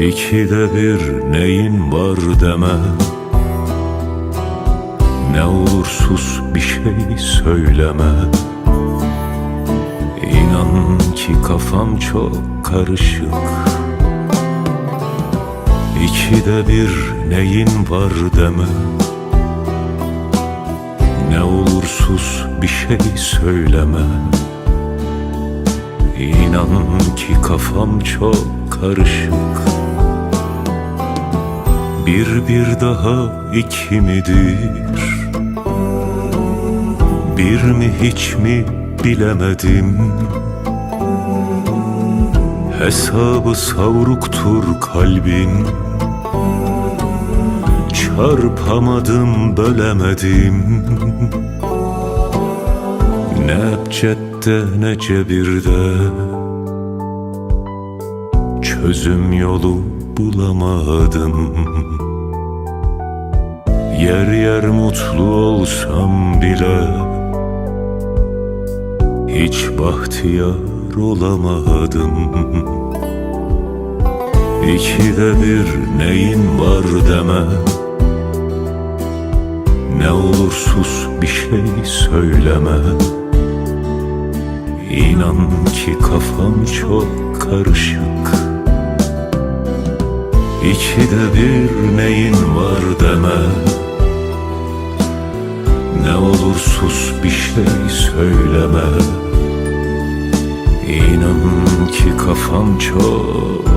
İkide bir neyin var deme. Ne olur sus bir şey söyleme. İnan ki kafam çok karışık. İkide bir neyin var deme. Ne olur sus bir şey söyleme. İnan ki kafam çok karışık Bir bir daha iki midir Bir mi hiç mi bilemedim. Hesabı savruktur kalbin. Çarpamadım bölemedim. Ne ebcedde ne cebirde. Çözüm yolu bulamadım. Yer yer mutlu olsam bile Hiç bahtiyar olamadım. İkide bir neyin var deme. Ne olur sus bir şey söyleme. İnan ki kafam çok karışık İkide bir neyin var deme. Ne olur sus bir şey söyleme. İnan ki kafam çok